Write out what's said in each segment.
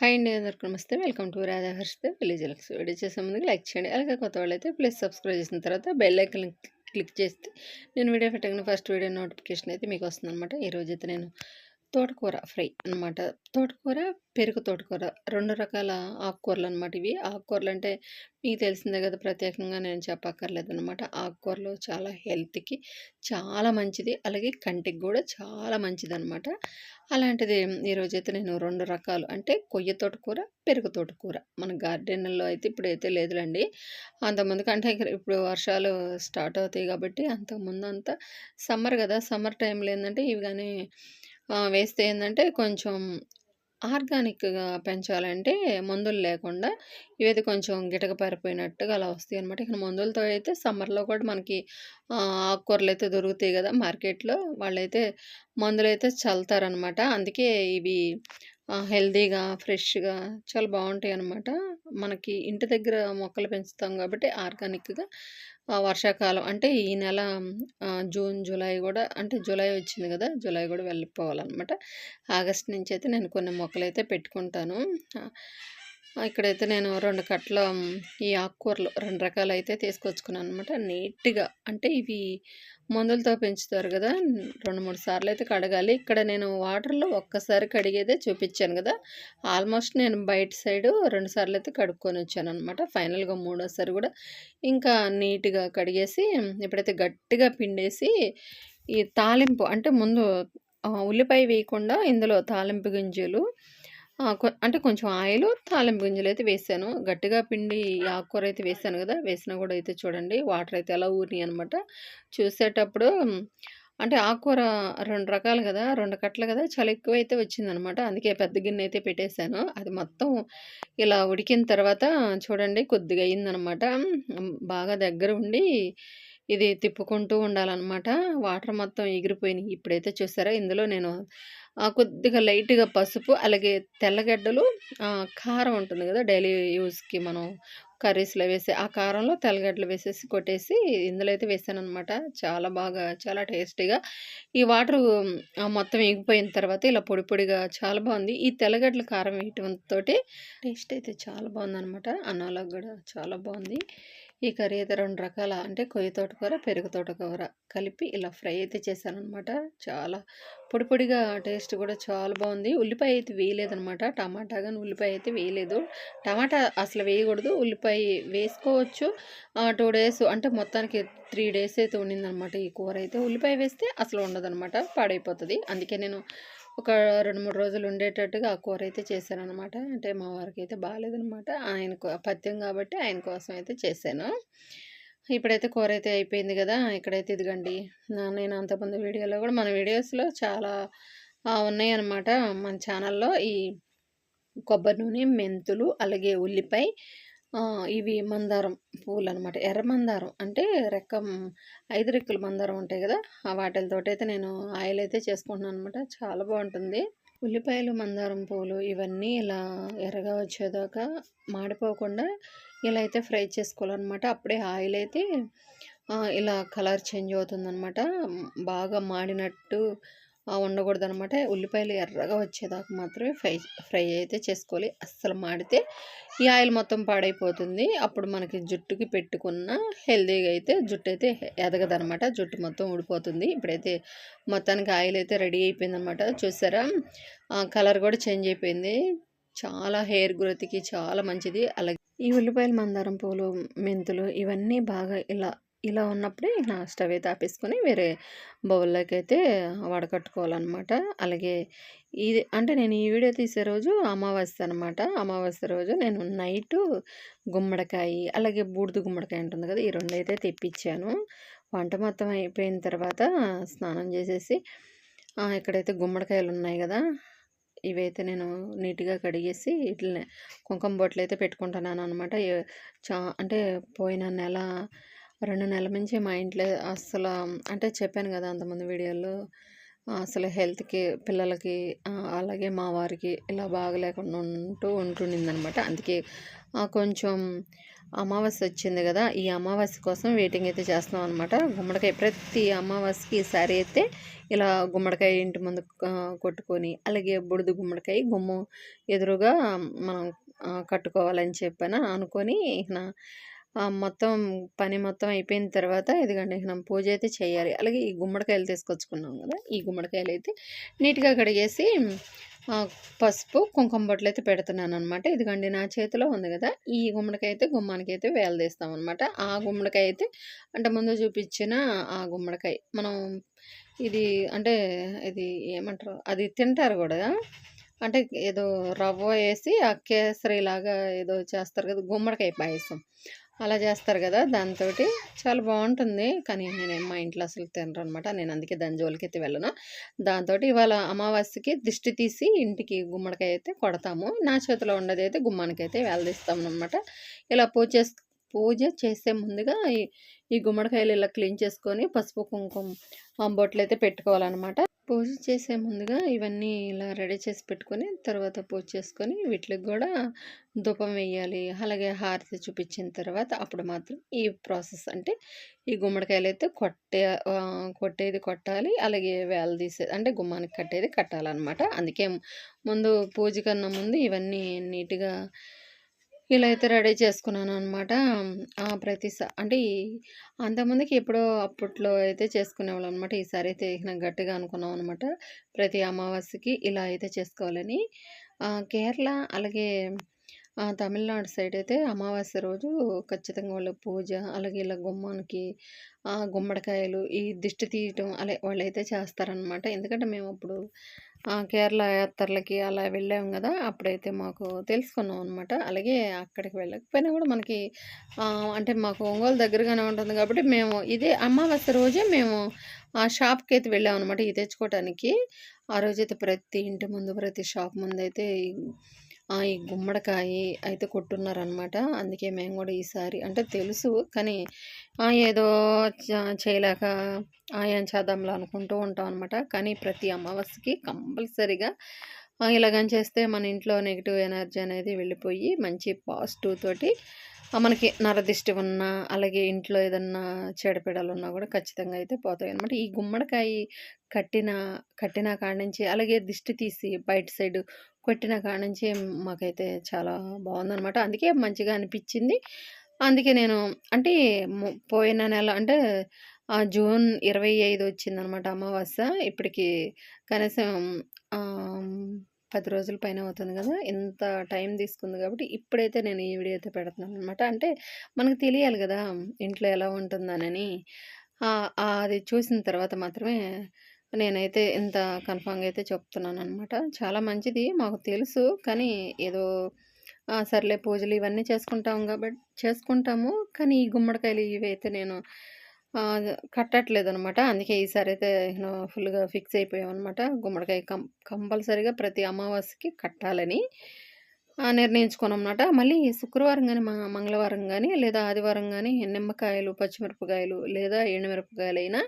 Hi అండి అందరికీ నమస్తే. Welcome to Radha Harshita village looks video. చేసే ముందుకు లైక్ చేయండి. అలాగే కొత్త వాళ్ళైతే ప్లీజ్ సబ్స్క్రైబ్ చేసిన తర్వాత బెల్ ఐకన్ క్లిక్ చేస్తే నేను వీడియో పెట్టగానే ఫస్ట్ వీడియో నోటిఫికేషన్ అయితే మీకు వస్తుంది అనమాట ఈరోజు అయితే నేను తోటకూర ఫ్రై అనమాట తోటకూర పెరుగు తోటకూర రెండు రకాల ఆకుకూరలు అనమాట ఇవి. ఆకుకూరలు అంటే మీకు తెలిసిందే కదా ప్రత్యేకంగా నేను చెప్పక్కర్లేదు అనమాట ఆకుకూరలు చాలా హెల్త్కి చాలా మంచిది. అలాగే కంటికి కూడా చాలా మంచిది అనమాట అలాంటిది ఈరోజైతే నేను రెండు రకాలు అంటే కొయ్య తోటకూర పెరుగు తోటకూర. మన గార్డెన్లో అయితే ఇప్పుడైతే లేదులండి. అంతకుముందు కంటే ఇప్పుడు వర్షాలు స్టార్ట్ అవుతాయి కాబట్టి అంతకుముందు అంతా సమ్మర్ కదా. సమ్మర్ టైంలో ఏంటంటే ఇవి కానీ వేస్తే ఏంటంటే కొంచెం ఆర్గానిక్‌గా పెంచాలంటే మందులు లేకుండా ఇవైతే కొంచెం గిటక పారిపోయినట్టుగా అలా వస్తాయి అనమాట ఇక మందులతో అయితే సమ్మర్‌లో కూడా మనకి ఆకుకూరలు అయితే దొరుకుతాయి కదా మార్కెట్‌లో. వాళ్ళైతే మందులు అయితే చల్లుతారనమాట. అందుకే ఇవి హెల్దీగా ఫ్రెష్‌గా చాలా బాగుంటాయి అనమాట మనకి ఇంటి దగ్గర మొక్కలు పెంచుతాం కాబట్టి ఆర్గానిక్‌గా వర్షాకాలం అంటే ఈ నెల జూన్, జూలై కూడా అంటే జూలై వచ్చింది కదా జూలై కూడా వెళ్ళిపోవాలన్నమాట. ఆగస్ట్ నుంచి అయితే నేను కొన్ని మొక్కలైతే పెట్టుకుంటాను. ఇక్కడైతే నేను రెండు కట్టల ఈ ఆకుకూరలు రెండు రకాలైతే అనమాట నీట్‌గా అంటే ఇవి మందులతో పెంచుతారు కదా రెండు మూడు సార్లు అయితే కడగాలి. ఇక్కడ నేను వాటర్‌లో ఒక్కసారి కడిగేదే చూపించాను కదా ఆల్మోస్ట్ నేను బయట సైడు రెండు సార్లు అయితే కడుక్కొని వచ్చాను అనమాట ఫైనల్‌గా మూడోసారి కూడా ఇంకా నీట్‌గా కడిగేసి ఇప్పుడైతే గట్టిగా పిండేసి ఈ తాలింపు అంటే ముందు ఉల్లిపాయ వేయకుండా ఇందులో తాలింపు గింజలు అంటే కొంచెం ఆయిలు, తాలింపు అయితే వేసాను. గట్టిగా పిండి ఆకుకూర అయితే వేసాను కదా వేసినా కూడా అయితే చూడండి వాటర్ అయితే ఎలా ఊరినాయి అనమాట చూసేటప్పుడు అంటే ఆకుకూర రెండు రకాలు కదా రెండు కట్టలు కదా చాలా ఎక్కువైతే వచ్చిందనమాట. అందుకే పెద్ద గిన్నె అయితే పెట్టేశాను. అది మొత్తం ఇలా ఉడికిన తర్వాత చూడండి కొద్దిగా అయిందనమాట. బాగా దగ్గర ఉండి ఇది తిప్పుకుంటూ ఉండాలన్నమాట వాటర్ మొత్తం ఎగిరిపోయినాయి. ఇప్పుడైతే చూసారా ఇందులో నేను కొద్దిగా లైట్‌గా పసుపు, అలాగే తెల్లగడ్డలు, కారం ఉంటుంది కదా డైలీ యూస్కి మనం కర్రీస్‌లో వేసే ఆ కారంలో తెల్లగడ్డలు వేసేసి కొట్టేసి ఇందులో అయితే వేసాననమాట. చాలా బాగా చాలా టేస్టీగా ఈ వాటర్ మొత్తం ఎగిపోయిన తర్వాత ఇలా పొడి పొడిగా చాలా బాగుంది. ఈ తెల్లగడ్డల కారం వేయటంతో టేస్ట్ అయితే చాలా బాగుందనమాట. అన్నాలకు కూడా చాలా బాగుంది. ఈ కర్రీ అయితే రెండు రకాల? అంటే కొయ్య తోటకూర పెరుగు తోటకూర కలిపి ఇలా ఫ్రై అయితే చేశానమాట చాలా పొడి పొడిగా టేస్ట్ కూడా చాలా బాగుంది. ఉల్లిపాయ అయితే వేయలేదనమాట టమాటా కానీ ఉల్లిపాయ అయితే వేయలేదు. టమాటా అసలు వేయకూడదు. ఉల్లిపాయ వేసుకోవచ్చు. టూ డేస్ అంటే మొత్తానికి త్రీ డేస్ అయితే ఉండిందనమాట ఈ కూర అయితే. ఉల్లిపాయ వేస్తే అసలు ఉండదనమాట పాడైపోతుంది. అందుకే నేను ఒక రెండు మూడు రోజులు ఉండేటట్టుగా ఆ కూర అయితే చేశానమాట అంటే మా వారికి అయితే బాగాలేదనమాట ఆయన పథ్యం కాబట్టి ఆయన కోసం అయితే చేశాను. ఇప్పుడైతే కూర అయితే అయిపోయింది కదా ఇక్కడైతే ఇదిగండి. నేను అంతకుముందు వీడియోలో కూడా మన వీడియోస్లో చాలా ఉన్నాయి అన్నమాట మన ఛానల్లో ఈ కొబ్బరి నూనె మెంతులు అలాగే ఉల్లిపాయ ఇవి మందారం అనమాట ఎర్ర మందారం అంటే రెక్క ఐదు రెక్కల మందారం ఉంటాయి కదా! ఆ అయితే నేను ఆయిల్ అయితే చేసుకుంటున్నాను అనమాట చాలా బాగుంటుంది. ఉల్లిపాయలు మందారం పూలు ఇవన్నీ ఇలా ఎర్రగా వచ్చేదాకా మాడిపోకుండా ఇలా అయితే ఫ్రై చేసుకోవాలన్నమాట అప్పుడే ఆయిల్ అయితే ఇలా కలర్ చేంజ్ అవుతుందన్నమాట బాగా మాడినట్టు ఉండకూడదు అనమాట ఉల్లిపాయలు ఎర్రగా వచ్చేదాకా మాత్రమే ఫ్రై ఫ్రై అయితే చేసుకోవాలి. అస్సలు మాడితే ఈ ఆయిల్ మొత్తం పాడైపోతుంది. అప్పుడు మనకి జుట్టుకి పెట్టుకున్న హెల్తీగా అయితే జుట్టు అయితే ఎదగదనమాట. జుట్టు మొత్తం ఊడిపోతుంది. ఇప్పుడైతే మొత్తానికి ఆయిల్ అయితే రెడీ అయిపోయింది అనమాట చూసారా కలర్ కూడా చేంజ్ అయిపోయింది. చాలా హెయిర్ గ్రోత్కి చాలా మంచిది. అలాగే ఈ ఉల్లిపాయలు మందారం పూలు మెంతులు ఇవన్నీ బాగా ఇలా ఇలా ఉన్నప్పుడే నా స్టవ్ అయితే ఆపేసుకొని వేరే బౌల్లోకి అయితే వడకట్టుకోవాలన్నమాట. అలాగే ఇది అంటే నేను ఈ వీడియో తీసే రోజు అమావాస్య అనమాట అమావాస్య రోజు నేను నైటు గుమ్మడికాయ అలాగే బూడిద గుమ్మడికాయ ఉంటుంది కదా ఈ రెండు అయితే తెప్పించాను. వంట మొత్తం అయిపోయిన తర్వాత స్నానం చేసేసి ఇక్కడైతే గుమ్మడికాయలు ఉన్నాయి కదా ఇవైతే నేను నీట్గా కడిగేసి ఇట్లనే కుంకుమ బొట్లు అయితే పెట్టుకుంటున్నాను అనమాట చా అంటే పోయిన నెల రెండు నెలల నుంచి మా ఇంట్లో అస్సలు అంటే చెప్పాను కదా అంతమంది వీడియోలో అసలు హెల్త్‌కి, పిల్లలకి అలాగే మా వారికి ఇలా బాగలేకుండా ఉంటూ ఉంటుండిందనమాట. అందుకే కొంచెం అమావాస్య వచ్చింది కదా ఈ అమావాస్య కోసం వెయిటింగ్ అయితే చేస్తున్నాం అనమాట. గుమ్మడికాయ ప్రతి అమావాస్యకి ఈసారి అయితే ఇలా గుమ్మడికాయ ఇంటి ముందు కొట్టుకొని, అలాగే బుడిద గుమ్మడికాయ గుమ్మం ఎదురుగా మనం కట్టుకోవాలని చెప్పాను అనుకొని ఇక మొత్తం పని మొత్తం అయిపోయిన తర్వాత ఇదిగండి మనం పూజ అయితే చేయాలి. అలాగే ఈ గుమ్మడికాయలు తీసుకొచ్చుకున్నాం కదా ఈ గుమ్మడికాయలు అయితే నీట్‌గా కడిగేసి పసుపు, కుంకుమ పెడుతున్నాను అనమాట ఇదిగండి నా చేతిలో ఉంది కదా ఈ గుమ్మడికాయ అయితే గుమ్మానికి అయితే వేలదీస్తాం అనమాట ఆ గుమ్మడికాయ అయితే అంటే ముందు చూపించిన ఆ గుమ్మడికాయ మనం ఇది అంటే ఇది ఏమంటారు? అది తింటారు కూడా అంటే ఏదో రవ్వ వేసి ఆ కేసరిలాగా ఏదో చేస్తారు కదా గుమ్మడికాయ పాయసం. అలా చేస్తారు కదా దాంతోటి చాలా బాగుంటుంది కానీ నేను మా ఇంట్లో అసలు తినరు అనమాట నేను అందుకే దాని జోలికైతే వెళ్ళను. దాంతో ఇవాళ అమావాస్యకి దిష్టి తీసి ఇంటికి గుమ్మడికాయ అయితే కొడతాము. నా చేతిలో ఉన్నదైతే గుమ్మానికైతే వేలాడదీస్తామనమాట. ఇలా పూజ చేస్ పూజ చేసే ముందుగా ఈ ఈ గుమ్మడికాయలు ఇలా క్లీన్ చేసుకొని పసుపు, కుంకుమ బొట్లు అయితే పెట్టుకోవాలన్నమాట పూజ చేసే ముందుగా ఇవన్నీ ఇలా రెడీ చేసి పెట్టుకొని, తర్వాత పూజ చేసుకొని వీటికి కూడా ధూపం వెయ్యాలి. అలాగే హారతి చూపించిన తర్వాత అప్పుడు మాత్రం ఈ ప్రాసెస్ అంటే ఈ గుమ్మడికాయలు అయితే కొట్టే కొట్టేది కొట్టాలి. అలాగే వేలాదీసేది అంటే గుమ్మానికి కట్టేది కట్టాలన్నమాట అందుకే ముందు పూజ కన్నా ముందు ఇవన్నీ నీట్‌గా ఇలా అయితే రెడీ చేసుకున్నాను అనమాట ప్రతిసారి అంటే అంతకుముందుకి ఎప్పుడో అప్పట్లో అయితే చేసుకునేవాళ్ళం అనమాట. ఈసారి అయితే ఇక గట్టిగా అనుకున్నాం అనమాట. ప్రతి అమావాస్యకి ఇలా అయితే చేసుకోవాలని. కేరళ అలాగే తమిళనాడు సైడ్ అయితే అమావాస్య రోజు ఖచ్చితంగా వాళ్ళ పూజ, అలాగే ఇలా గుమ్మానికి గుమ్మడికాయలు, ఈ దిష్టి తీయటం అలే వాళ్ళైతే చేస్తారనమాట. ఎందుకంటే మేము అప్పుడు కేరళ యాత్రలకి అలా వెళ్ళాం కదా అప్పుడైతే మాకు తెలుసుకున్నాం అనమాట. అలాగే అక్కడికి వెళ్ళకపోయినా కూడా మనకి అంటే మాకు ఒంగోలు దగ్గరగానే ఉంటుంది కాబట్టి మేము ఇదే అమావాస్య రోజే మేము ఆ షాప్కి అయితే వెళ్ళాం అనమాట ఇది తెచ్చుకోవటానికి. ఆ రోజైతే ప్రతి ఇంటి ముందు, ప్రతి షాప్ ముందైతే అయితే ఈ గుమ్మడికాయి అయితే కొట్టున్నారనమాట. అందుకే మేము కూడా ఈసారి అంటే తెలుసు కానీ ఆ ఏదో చేయలేక ఆయన చేద్దాంలో అనుకుంటూ ఉంటాం అనమాట. కానీ ప్రతి అమావాస్యకి కంపల్సరిగా ఇలాగని చేస్తే మన ఇంట్లో నెగిటివ్ ఎనర్జీ అనేది వెళ్ళిపోయి మంచి పాజిటివ్ తోటి మనకి నరదిష్టి ఉన్నా, అలాగే ఇంట్లో ఏదన్నా చీడపీడలున్నా కూడా ఖచ్చితంగా అయితే పోతాయి అనమాట ఈ గుమ్మడికాయ కట్టిన కట్టిన కాడ నుంచి అలాగే దిష్టి తీసి బయట సైడు కొట్టిన కాడ నుంచి మాకైతే చాలా బాగుందనమాట అందుకే మంచిగా అనిపించింది అందుకే నేను అంటే పోయిన నెల అంటే జూన్ ఇరవై ఐదు వచ్చిందనమాట అమావాస్య. ఇప్పటికి కనీసం పది రోజుల పైన అవుతుంది కదా ఇంత టైం తీసుకుంది కాబట్టి ఇప్పుడైతే నేను ఈ వీడియో అయితే పెడుతున్నాననమాట. అంటే మనకు తెలియాలి కదా ఇంట్లో ఎలా ఉంటుందనని. అది చూసిన తర్వాత మాత్రమే నేనైతే ఇంత కన్ఫామ్గా అయితే చెప్తున్నాను అనమాట చాలా మంచిది మాకు తెలుసు. కానీ ఏదో సర్లే పూజలు ఇవన్నీ చేసుకుంటాం కాబట్టి చేసుకుంటాము. కానీ ఈ గుమ్మడికాయలు ఇవి అయితే నేను కట్టట్లేదు అనమాట అందుకే ఈసారైతే నేను ఫుల్‌గా ఫిక్స్ అయిపోయామన్నమాట గుమ్మడికాయ కం కంపల్సరీగా ప్రతి అమావాస్యకి కట్టాలని నిర్ణయించుకున్నామన్నమాట మళ్ళీ శుక్రవారం కానీ మంగళవారం కానీ లేదా ఆదివారం కానీ నిమ్మకాయలు, పచ్చిమిరపకాయలు లేదా ఎండుమిరపకాయలైనా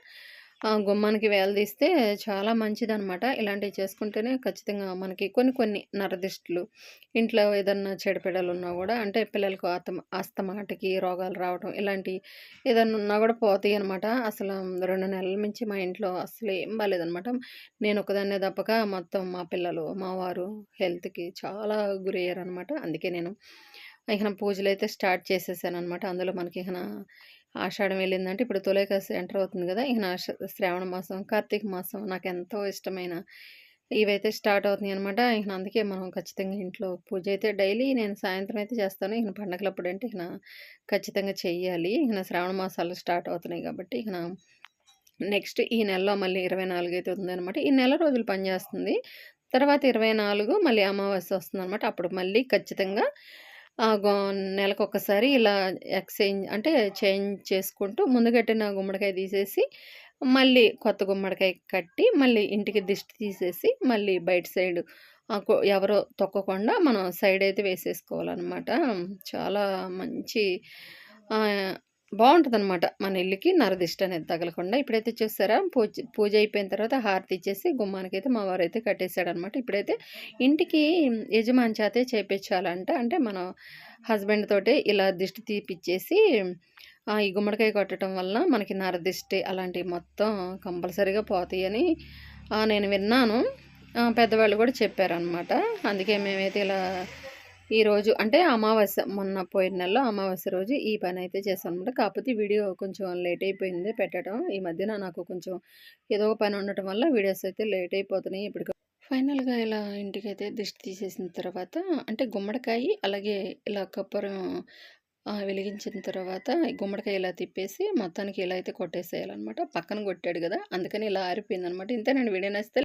గుమ్మానికి వేలదీస్తే చాలా మంచిదనమాట. ఇలాంటివి చేసుకుంటేనే ఖచ్చితంగా మనకి కొన్ని కొన్ని నరదిష్టులు, ఇంట్లో ఏదన్నా చెడుపిడలున్నా కూడా అంటే పిల్లలకు ఆతమ అస్తమాటకి రోగాలు రావటం ఇలాంటి ఏదన్నా ఉన్నా కూడా పోతాయి అనమాట అసలు రెండు నెలల నుంచి మా ఇంట్లో అస్సలు ఏం బాగాలేదనమాట నేను ఒకదాన్నే తప్పక మొత్తం మా పిల్లలు, మా వారు హెల్త్‌కి చాలా గురయ్యారనమాట. అందుకే నేను ఇకన అయితే స్టార్ట్ చేసేసాను అనమాట అందులో మనకి ఇకన ఆషాఢం వెళ్ళిందంటే ఇప్పుడు తొలేకాసి ఎంటర్ అవుతుంది కదా ఇక నా శ్రావణ మాసం, కార్తీక మాసం నాకు ఎంతో ఇష్టమైన ఇవైతే స్టార్ట్ అవుతున్నాయి అనమాట ఇక అందుకే మనం ఖచ్చితంగా ఇంట్లో పూజ అయితే డైలీ నేను సాయంత్రం అయితే చేస్తాను. ఇక పండగలప్పుడు అంటే ఇక ఖచ్చితంగా చెయ్యాలి. ఇక శ్రావణ మాసాలు స్టార్ట్ అవుతున్నాయి కాబట్టి ఇక నెక్స్ట్ ఈ నెలలో మళ్ళీ 24 అయితే ఉందనమాట. ఈ నెల రోజులు పనిచేస్తుంది తర్వాత ఇరవై నాలుగు మళ్ళీ అమావాస్య వస్తుందనమాట. అప్పుడు మళ్ళీ ఖచ్చితంగా ఆహ్, గో నెలకొకసారి ఇలా ఎక్స్‌చేంజ్ అంటే చేంజ్ చేసుకుంటూ ముందుగట్టిన గుమ్మడికాయ తీసేసి, మళ్ళీ కొత్త గుమ్మడికాయ కట్టి, మళ్ళీ ఇంటికి దిష్టి తీసేసి, మళ్ళీ బయట సైడ్ ఎవరో తొక్కకుండా మనం సైడ్ అయితే వేసేసుకోవాలనమాట. చాలా మంచి బాగుంటుందన్నమాట. మన ఇల్లుకి నరదిష్ట అనేది తగలకుండా. ఇప్పుడైతే చూసారా పూజ పూజ అయిపోయిన తర్వాత హారతి ఇచ్చేసి గుమ్మానికైతే మా వారు అయితే కట్టేశాడనమాట ఇప్పుడైతే ఇంటికి యజమాని చేతే చేపించాలంట. అంటే మన హస్బెండ్ తోటే ఇలా దిష్టి తీపిచ్చేసి ఈ గుమ్మడికాయ కొట్టడం వలన మనకి నరదిష్టి అలాంటివి మొత్తం కంపల్సరీగా పోతాయని నేను విన్నాను. పెద్దవాళ్ళు కూడా చెప్పారనమాట అందుకే మేమైతే ఇలా ఈరోజు అంటే అమావాస్య మొన్న పోయిన నెలలో అమావాస్య రోజు ఈ పని అయితే చేశాను అనమాట కాకపోతే వీడియో కొంచెం లేట్ అయిపోయింది పెట్టడం. ఈ మధ్యన నాకు కొంచెం ఏదో ఒక పని ఉండటం వల్ల వీడియోస్ అయితే లేట్ అయిపోతున్నాయి ఇప్పుడు ఫైనల్గా ఇలా ఇంటికైతే దిష్టి తీసేసిన తర్వాత అంటే గుమ్మడికాయ అలాగే ఇలా కప్పరం వెలిగించిన తర్వాత గుమ్మడికాయ ఇలా తిప్పేసి మొత్తానికి ఇలా అయితే కొట్టేసేయాలన్నమాట. పక్కన కొట్టాడు కదా అందుకని ఇలా ఆరిపోయింది అనమాట ఇంతేనండి వీడియో